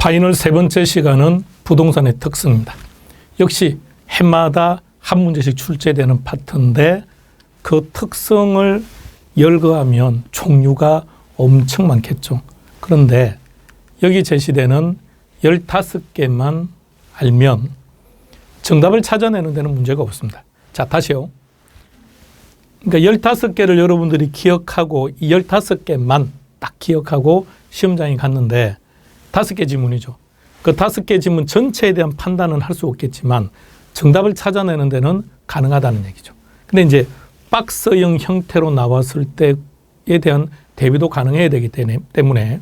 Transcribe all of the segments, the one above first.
파이널 세 번째 시간은 부동산의 특성입니다. 역시 해마다 한 문제씩 출제되는 파트인데 그 특성을 열거하면 종류가 엄청 많겠죠. 그런데 여기 제시되는 15개만 알면 정답을 찾아내는 데는 문제가 없습니다. 자, 다시요. 그러니까 15개를 여러분들이 기억하고 이 15개만 딱 기억하고 시험장에 갔는데 다섯 개 지문이죠. 그 다섯 개 지문 전체에 대한 판단은 할 수 없겠지만 정답을 찾아내는 데는 가능하다는 얘기죠. 근데 이제 박스형 형태로 나왔을 때에 대한 대비도 가능해야 되기 때문에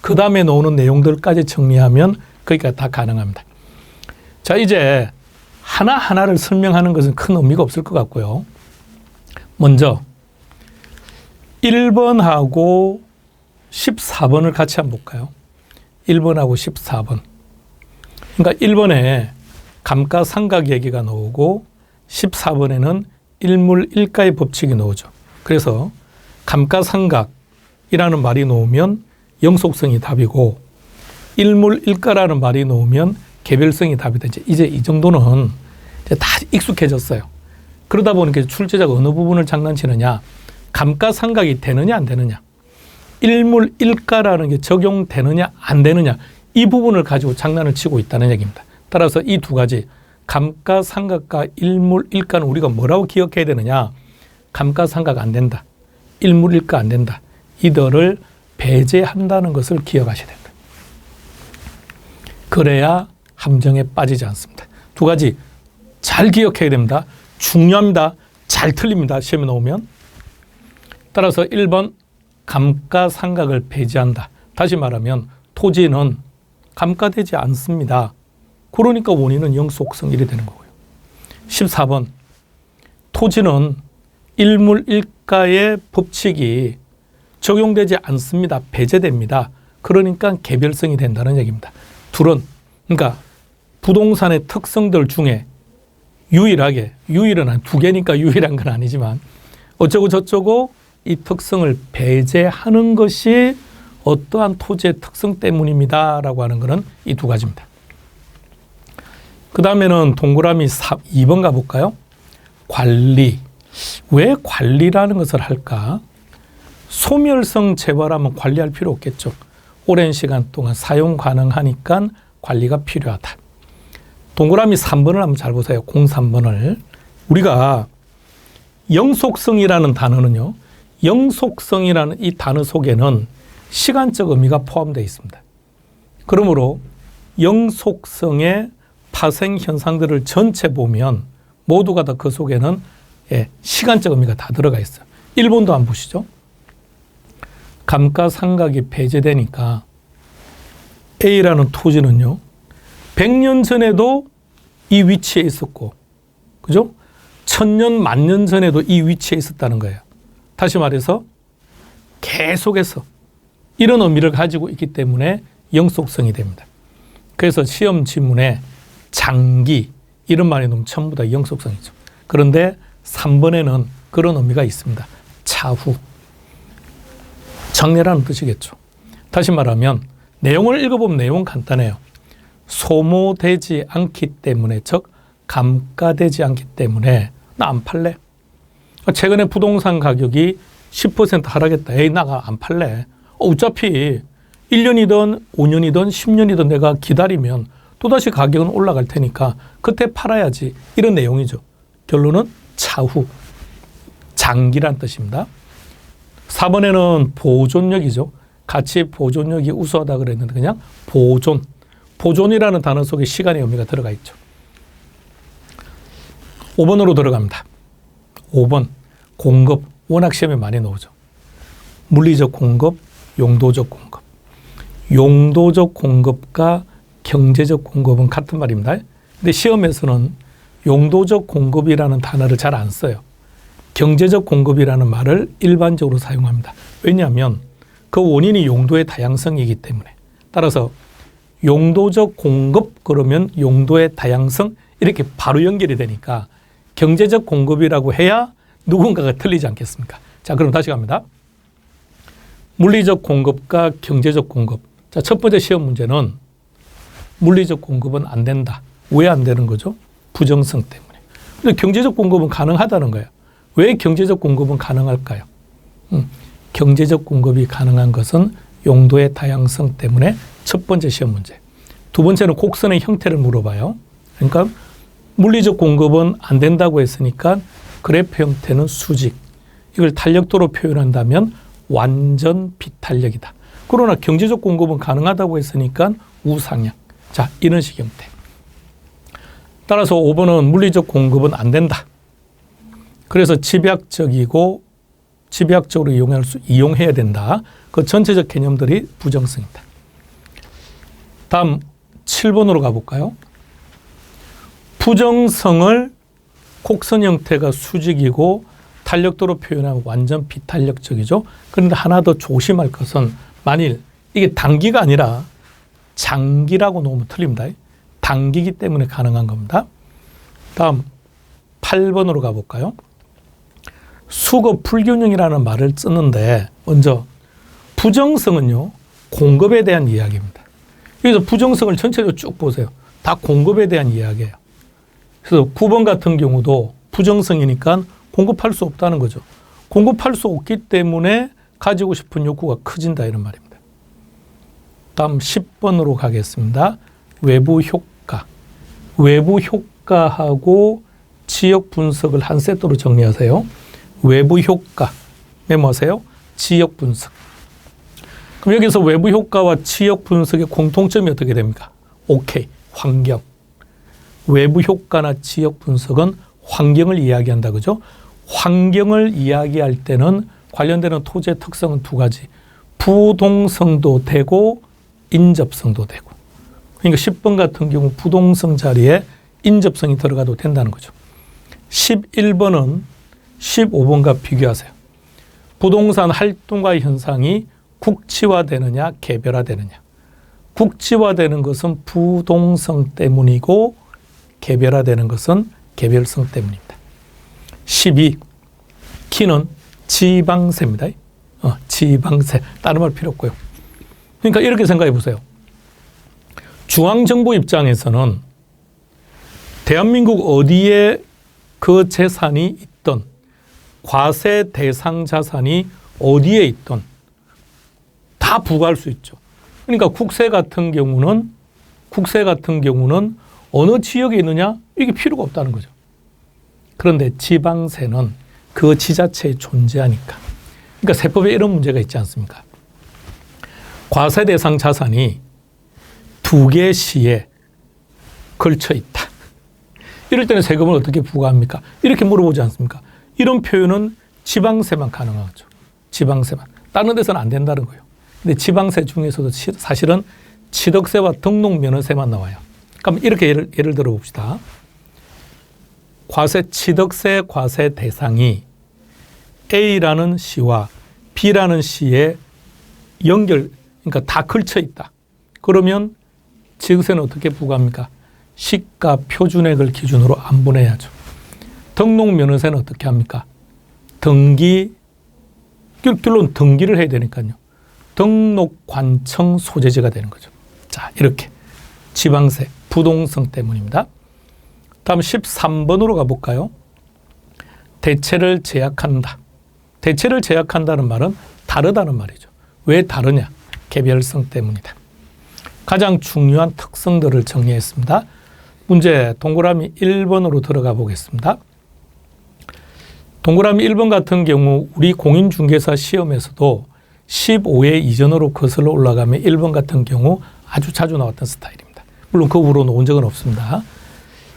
그 다음에 나오는 내용들까지 정리하면 거기가 다 가능합니다. 자, 이제 하나하나를 설명하는 것은 큰 의미가 없을 것 같고요. 먼저 1번하고 14번을 같이 한번 볼까요? 1번하고 14번. 그러니까 1번에 감가상각 얘기가 나오고 14번에는 일물일가의 법칙이 나오죠. 그래서 감가상각이라는 말이 나오면 영속성이 답이고 일물일가라는 말이 나오면 개별성이 답이 되죠. 이제 이 정도는 이제 다 익숙해졌어요. 그러다 보니까 출제자가 어느 부분을 장난치느냐, 감가상각이 되느냐 안 되느냐, 일물 일가라는 게 적용되느냐 안 되느냐 이 부분을 가지고 장난을 치고 있다는 얘기입니다. 따라서 이 두 가지 감가상각과 일물일가는 우리가 뭐라고 기억해야 되느냐? 감가상각 안 된다. 일물일가 안 된다. 이들을 배제한다는 것을 기억하셔야 된다. 그래야 함정에 빠지지 않습니다. 두 가지 잘 기억해야 됩니다. 중요합니다. 잘 틀립니다. 시험에 나오면. 따라서 1번 감가상각을 배제한다. 다시 말하면 토지는 감가되지 않습니다. 그러니까 원인은 영속성 이래 되는 거고요. 14번 토지는 일물일가의 법칙이 적용되지 않습니다. 배제됩니다. 그러니까 개별성이 된다는 얘기입니다. 둘은 그러니까 부동산의 특성들 중에 유일하게 유일은 한두 개니까 유일한 건 아니지만 어쩌고 저쩌고 이 특성을 배제하는 것이 어떠한 토지의 특성 때문입니다 라고 하는 것은 이 두 가지입니다. 그 다음에는 동그라미 4, 2번 가볼까요? 관리. 왜 관리라는 것을 할까? 소멸성 재벌하면 관리할 필요 없겠죠. 오랜 시간 동안 사용 가능하니까 관리가 필요하다. 동그라미 3번을 한번 잘 보세요. 03번을. 우리가 영속성이라는 단어는요. 영속성이라는 이 단어 속에는 시간적 의미가 포함되어 있습니다. 그러므로 영속성의 파생 현상들을 전체 보면 모두가 다 그 속에는 예, 시간적 의미가 다 들어가 있어요. 1번도 한번 보시죠. 감가상각이 폐지되니까 A라는 토지는요. 100년 전에도 이 위치에 있었고, 그죠? 천년, 만년 전에도 이 위치에 있었다는 거예요. 다시 말해서 계속해서 이런 의미를 가지고 있기 때문에 영속성이 됩니다. 그래서 시험 지문에 장기 이런 말이 너무 전부 다 영속성이죠. 그런데 3번에는 그런 의미가 있습니다. 차후. 장례라는 뜻이겠죠. 다시 말하면 내용을 읽어보면 내용은 간단해요. 소모되지 않기 때문에 즉 감가되지 않기 때문에 나 안 팔래. 최근에 부동산 가격이 10% 하락했다. 에이 나가 안 팔래. 어차피 1년이든 5년이든 10년이든 내가 기다리면 또다시 가격은 올라갈 테니까 그때 팔아야지. 이런 내용이죠. 결론은 차후. 장기란 뜻입니다. 4번에는 보존력이죠. 가치 보존력이 우수하다 그랬는데 그냥 보존. 보존이라는 단어 속에 시간의 의미가 들어가 있죠. 5번으로 들어갑니다. 5번 공급 워낙 시험에 많이 나오죠. 물리적 공급, 용도적 공급. 용도적 공급과 경제적 공급은 같은 말입니다. 근데 시험에서는 용도적 공급이라는 단어를 잘 안 써요. 경제적 공급이라는 말을 일반적으로 사용합니다. 왜냐하면 그 원인이 용도의 다양성이기 때문에. 따라서 용도적 공급 그러면 용도의 다양성 이렇게 바로 연결이 되니까 경제적 공급이라고 해야 누군가가 틀리지 않겠습니까? 자, 그럼 다시 갑니다. 물리적 공급과 경제적 공급. 자, 첫 번째 시험 문제는 물리적 공급은 안 된다. 왜 안 되는 거죠? 부정성 때문에. 근데 경제적 공급은 가능하다는 거예요. 왜 경제적 공급은 가능할까요? 음, 경제적 공급이 가능한 것은 용도의 다양성 때문에 첫 번째 시험 문제. 두 번째는 곡선의 형태를 물어봐요. 그러니까 물리적 공급은 안 된다고 했으니까 그래프 형태는 수직. 이걸 탄력도로 표현한다면 완전 비탄력이다. 그러나 경제적 공급은 가능하다고 했으니까 우상향. 자, 이런 식 형태. 따라서 5번은 물리적 공급은 안 된다. 그래서 집약적이고 집약적으로 이용할 수, 이용해야 된다. 그 전체적 개념들이 부정성이다. 다음 7번으로 가볼까요? 부정성을 곡선 형태가 수직이고 탄력도로 표현하면 완전 비탄력적이죠. 그런데 하나 더 조심할 것은 만일 이게 단기가 아니라 장기라고 놓으면 틀립니다. 단기기 때문에 가능한 겁니다. 다음 8번으로 가볼까요? 수거 불균형이라는 말을 쓰는데 먼저 부정성은요 공급에 대한 이야기입니다. 그래서 부정성을 전체적으로 쭉 보세요. 다 공급에 대한 이야기예요. 그래서 9번 같은 경우도 부정성이니까 공급할 수 없다는 거죠. 공급할 수 없기 때문에 가지고 싶은 욕구가 커진다 이런 말입니다. 다음 10번으로 가겠습니다. 외부 효과. 외부 효과하고 지역 분석을 한 세트로 정리하세요. 외부 효과 메모하세요. 지역 분석. 그럼 여기서 외부 효과와 지역 분석의 공통점이 어떻게 됩니까? 오케이. 환경. 외부 효과나 지역 분석은 환경을 이야기한다 그죠? 환경을 이야기할 때는 관련되는 토지의 특성은 두 가지. 부동성도 되고 인접성도 되고. 그러니까 10번 같은 경우 부동성 자리에 인접성이 들어가도 된다는 거죠. 11번은 15번과 비교하세요. 부동산 활동과 현상이 국지화되느냐 개별화되느냐. 국지화되는 것은 부동성 때문이고 개별화되는 것은 개별성 때문입니다. 12. 키는 지방세입니다. 어, 지방세. 다른 말 필요 없고요. 그러니까 이렇게 생각해 보세요. 중앙정부 입장에서는 대한민국 어디에 그 재산이 있던 과세 대상 자산이 어디에 있던 다 부과할 수 있죠. 그러니까 국세 같은 경우는 국세 같은 경우는 어느 지역에 있느냐 이게 필요가 없다는 거죠. 그런데 지방세는 그 지자체에 존재하니까. 그러니까 세법에 이런 문제가 있지 않습니까? 과세 대상 자산이 두 개 시에 걸쳐 있다. 이럴 때는 세금을 어떻게 부과합니까? 이렇게 물어보지 않습니까? 이런 표현은 지방세만 가능하죠. 지방세만. 다른 데서는 안 된다는 거예요. 근데 지방세 중에서도 사실은 취득세와 등록면허세만 나와요. 그럼 이렇게 예를, 예를 들어 봅시다. 과세 취득세 과세 대상이 A라는 시와 B라는 시에 연결, 그러니까 다 걸쳐 있다. 그러면 취득세는 어떻게 부과합니까? 시가 표준액을 기준으로 안분해야죠. 등록 면허세는 어떻게 합니까? 등기, 결론 등기를 해야 되니까요. 등록관청 소재지가 되는 거죠. 자, 이렇게 지방세, 부동성 때문입니다. 다음 13번으로 가볼까요? 대체를 제약한다. 대체를 제약한다는 말은 다르다는 말이죠. 왜 다르냐? 개별성 때문이다. 가장 중요한 특성들을 정리했습니다. 문제 동그라미 1번으로 들어가 보겠습니다. 동그라미 1번 같은 경우 우리 공인중개사 시험에서도 15회 이전으로 거슬러 올라가면 1번 같은 경우 아주 자주 나왔던 스타일입니다. 물론 그 후로 놓은 적은 없습니다.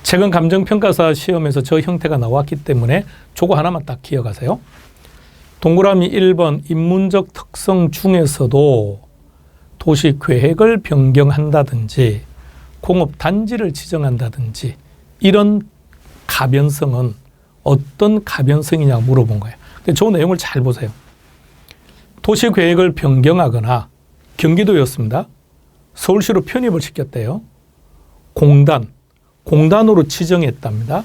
최근 감정평가사 시험에서 저 형태가 나왔기 때문에 저거 하나만 딱 기억하세요. 동그라미 1번 인문적 특성 중에서도 도시 계획을 변경한다든지 공업 단지를 지정한다든지 이런 가변성은 어떤 가변성이냐 물어본 거예요. 근데 저 내용을 잘 보세요. 도시 계획을 변경하거나 경기도였습니다. 서울시로 편입을 시켰대요. 공단, 공단으로 지정했답니다.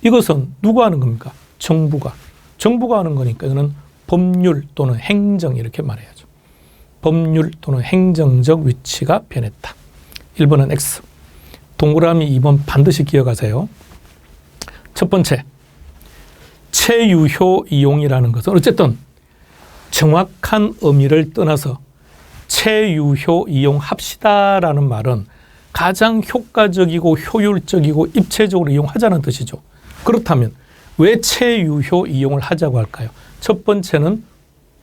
이것은 누가 하는 겁니까? 정부가. 정부가 하는 거니까 이거는 법률 또는 행정 이렇게 말해야죠. 법률 또는 행정적 위치가 변했다. 1번은 X. 동그라미 2번 반드시 기억하세요. 첫 번째, 체유효 이용이라는 것은 어쨌든 정확한 의미를 떠나서 체유효 이용합시다라는 말은 가장 효과적이고 효율적이고 입체적으로 이용하자는 뜻이죠. 그렇다면 왜 체유효 이용을 하자고 할까요? 첫 번째는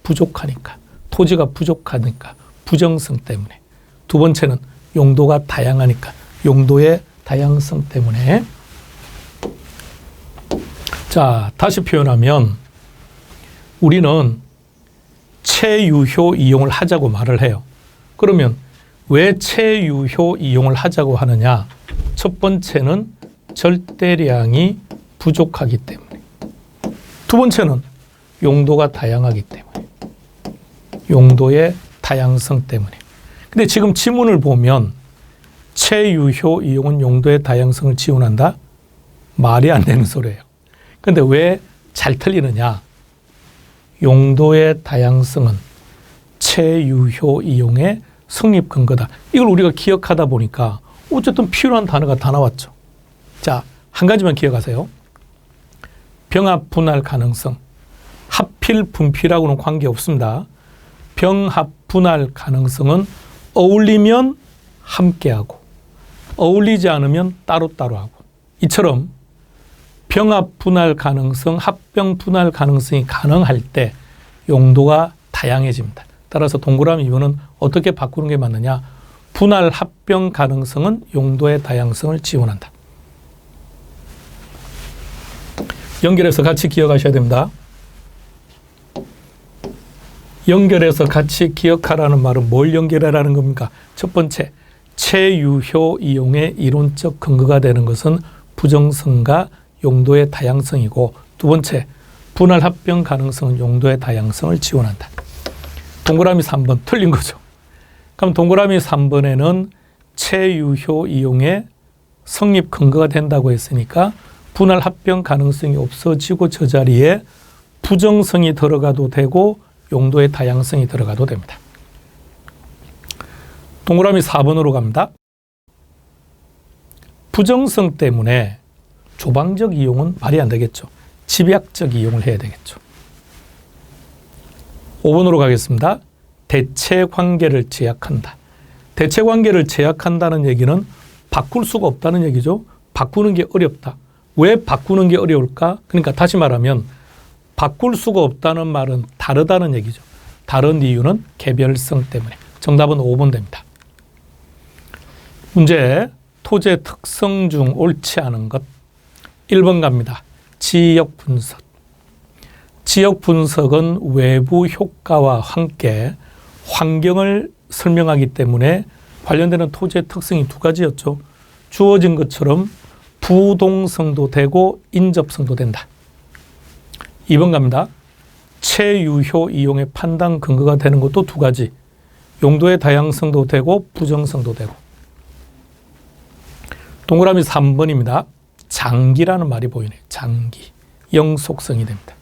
부족하니까. 토지가 부족하니까. 부정성 때문에. 두 번째는 용도가 다양하니까. 용도의 다양성 때문에. 자, 다시 표현하면 우리는 체유효 이용을 하자고 말을 해요. 그러면 왜 체유효 이용을 하자고 하느냐? 첫 번째는 절대량이 부족하기 때문에. 두 번째는 용도가 다양하기 때문에. 용도의 다양성 때문에. 근데 지금 지문을 보면 체유효 이용은 용도의 다양성을 지원한다? 말이 안 되는 소리예요. 근데 왜 잘 틀리느냐? 용도의 다양성은 체유효 이용의 성립 근거다. 이걸 우리가 기억하다 보니까 어쨌든 필요한 단어가 다 나왔죠. 자, 한 가지만 기억하세요. 병합 분할 가능성. 합필 분필하고는 관계 없습니다. 병합 분할 가능성은 어울리면 함께하고 어울리지 않으면 따로따로 하고 이처럼 병합 분할 가능성, 합병 분할 가능성이 가능할 때 용도가 다양해집니다. 따라서 동그라미 이거는 어떻게 바꾸는 게 맞느냐? 분할 합병 가능성은 용도의 다양성을 지원한다. 연결해서 같이 기억하셔야 됩니다. 연결해서 같이 기억하라는 말은 뭘 연결하라는 겁니까? 첫 번째, 체유효 이용의 이론적 근거가 되는 것은 부정성과 용도의 다양성이고 두 번째, 분할 합병 가능성은 용도의 다양성을 지원한다. 동그라미 3번 틀린 거죠. 그럼 동그라미 3번에는 체유효 이용의 성립 근거가 된다고 했으니까 분할 합병 가능성이 없어지고 저 자리에 부정성이 들어가도 되고 용도의 다양성이 들어가도 됩니다. 동그라미 4번으로 갑니다. 부정성 때문에 조방적 이용은 말이 안 되겠죠. 집약적 이용을 해야 되겠죠. 5번으로 가겠습니다. 대체 관계를 제약한다. 대체 관계를 제약한다는 얘기는 바꿀 수가 없다는 얘기죠. 바꾸는 게 어렵다. 왜 바꾸는 게 어려울까? 그러니까 다시 말하면 바꿀 수가 없다는 말은 다르다는 얘기죠. 다른 이유는 개별성 때문에. 정답은 5번 됩니다. 문제 토지의 특성 중 옳지 않은 것 1번 갑니다. 지역 분석. 지역 분석은 외부 효과와 함께 환경을 설명하기 때문에 관련되는 토지의 특성이 두 가지였죠. 주어진 것처럼 부동성도 되고 인접성도 된다. 2번 갑니다. 체유효 이용의 판단 근거가 되는 것도 두 가지. 용도의 다양성도 되고 부정성도 되고. 동그라미 3번입니다. 장기라는 말이 보이네요. 장기. 영속성이 됩니다.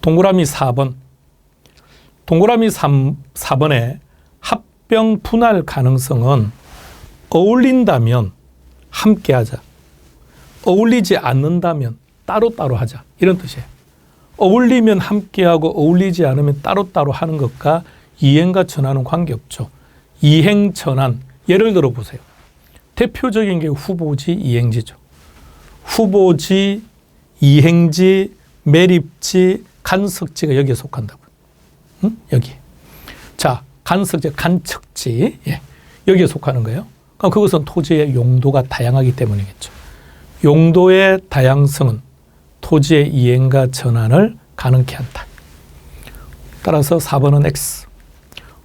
동그라미 4번. 동그라미 3, 4번에 합병 분할 가능성은 어울린다면 함께 하자. 어울리지 않는다면 따로따로 하자. 이런 뜻이에요. 어울리면 함께하고 어울리지 않으면 따로따로 하는 것과 이행과 전환은 관계없죠. 이행, 전환. 예를 들어 보세요. 대표적인 게 후보지, 이행지죠. 후보지, 이행지, 매립지, 간석지가 여기에 속한다고. 응? 여기. 자, 간석지, 간척지. 예. 여기에 속하는 거예요. 그럼 그것은 토지의 용도가 다양하기 때문이겠죠. 용도의 다양성은 토지의 이행과 전환을 가능케 한다. 따라서 4번은 X.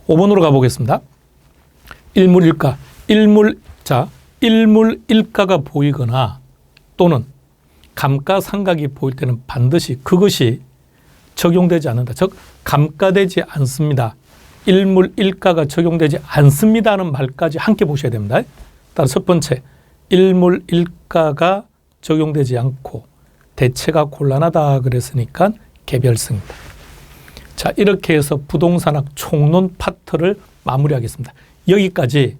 5번으로 가보겠습니다. 일물일가. 일물, 자, 일물일가가 보이거나 또는 감가상각이 보일 때는 반드시 그것이 적용되지 않는다. 즉, 감가되지 않습니다. 일물 일가가 적용되지 않습니다는 말까지 함께 보셔야 됩니다. 따라 첫 번째, 일물 일가가 적용되지 않고 대체가 곤란하다 그랬으니까 개별성입니다. 자, 이렇게 해서 부동산학 총론 파트를 마무리하겠습니다. 여기까지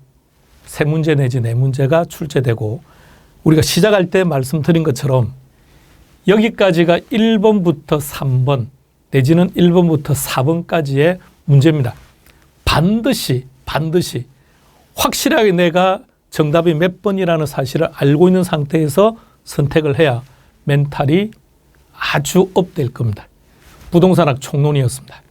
세 문제 내지 네 문제가 출제되고 우리가 시작할 때 말씀드린 것처럼 여기까지가 1번부터 3번 내지는 1번부터 4번까지의 문제입니다. 반드시 반드시 확실하게 내가 정답이 몇 번이라는 사실을 알고 있는 상태에서 선택을 해야 멘탈이 아주 업될 겁니다. 부동산학 총론이었습니다.